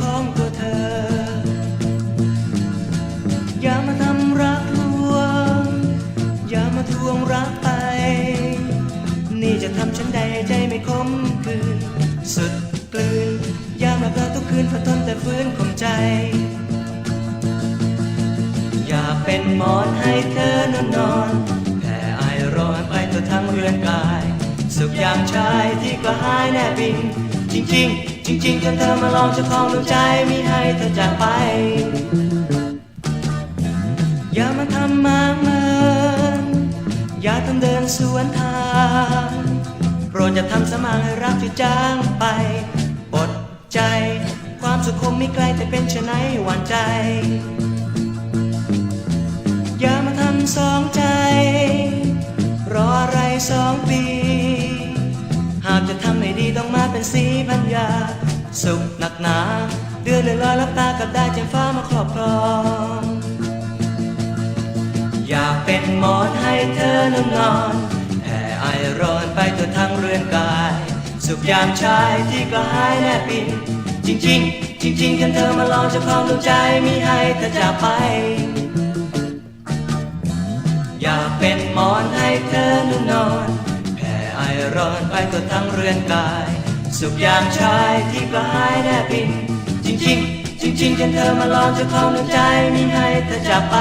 พร้อมวเธอ อย่ามาทำรักลวง อย่ามาทวงรักไป นี่จะทำฉันใดใจไม่คมคืน สุดกลืนย่ามหลับทุกคืนพะทนแต่ฟื้นของใจ อย่าเป็นหมอนให้เธอนอนนอนแผ่ไอร้อนไปตัวทั้งเรือนกาย สุขยามชายที่ก็หายแน่บินจริงๆ จริงๆจนเธอมาลองจะคลองดวงใจมีให้เธอจากไป อย่ามาทำมาเมินอย่าทำเดินสวนทางโปรดอย่าทำสมางให้รักที่จางไปอดใจ ความสุขคงไม่ไกลแต่เป็นชะไหนหวานใจำให้ดีต้องมาเป็นสีพัญญา สุขหนักหนา เดือนเลยลอยลับตากับได้แจ่มฟ้ามาครอบครอง อยากเป็นหมอนให้เธอนอนนอนแผ่ไอร้อนไปตัวทั้งเรือนกาย สุขยามชายที่กระหายแน่ปิน จริงๆจริงๆกันเธอมาลองจะคลองดวงใจมีให้เธอจากไป อยากเป็นหมอนให้เธอนอนนอน แผ่ไอร้อนไปก็ทั้งเรือนกาย สุขยามชายที่กระหายแน่ปิน จริงจริงจริงๆกันเธอมาลองเจะคลองใจมีให้เธอจากไป